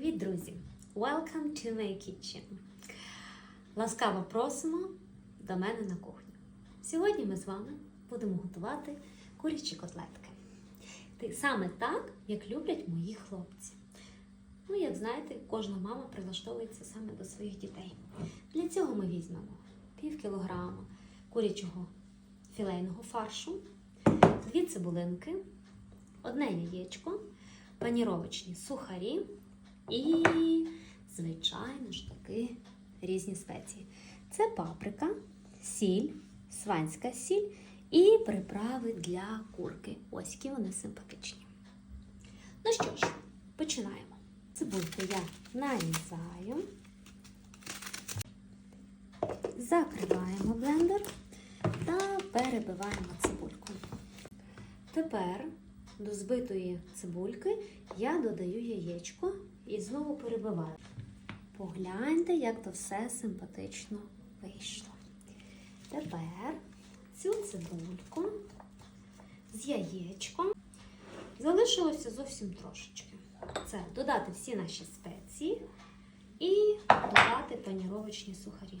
Привіт, друзі! Welcome to my kitchen. Ласкаво просимо до мене на кухню. Сьогодні ми з вами будемо готувати курячі котлетки. Саме так, як люблять мої хлопці. Ну, як знаєте, кожна мама прилаштовується саме до своїх дітей. Для цього ми візьмемо пів кілограма курячого філейного фаршу, дві цибулинки, одне яєчко, паніровочні сухарі і, звичайно ж таки, різні спеції. Це паприка, сіль, сванська сіль і приправи для курки. Ось які вони симпатичні. Ну що ж, починаємо. Цибульку я нарізаю. Закриваємо блендер та перебиваємо цибульку. Тепер до збитої цибульки я додаю яєчко і знову перебиваю. Погляньте, як то все симпатично вийшло. Тепер цю цибульку з яєчком залишилося зовсім трошечки. Це додати всі наші спеції і додати паніровочні сухарі.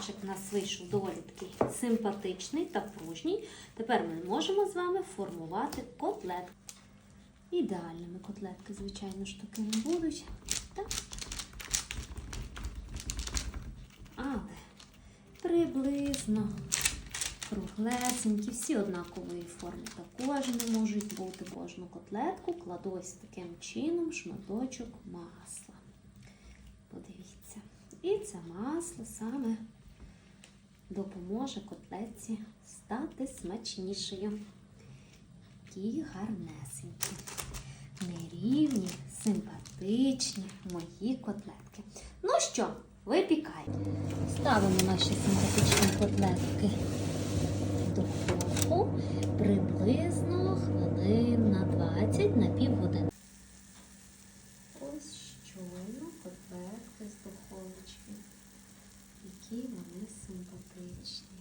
Фаршик у нас вийшов доволі такий симпатичний та пружній. Тепер ми можемо з вами формувати котлетки. Ідеальними котлетки, звичайно ж таки, не будуть. Так. Але приблизно круглесенькі, всі однакової форми також не можуть бути. Кожну котлетку кладу ось таким чином шматочок масла. Подивіться. І це масло саме допоможе котлетці стати смачнішою. Такі гарнесенькі, нерівні, симпатичні мої котлетки. Ну що, випікаємо. Ставимо наші симпатичні котлетки до духовку приблизно хвилин на 20 на півгодини. Ось щойно котлетки з духовочки. Які вони симпатичні.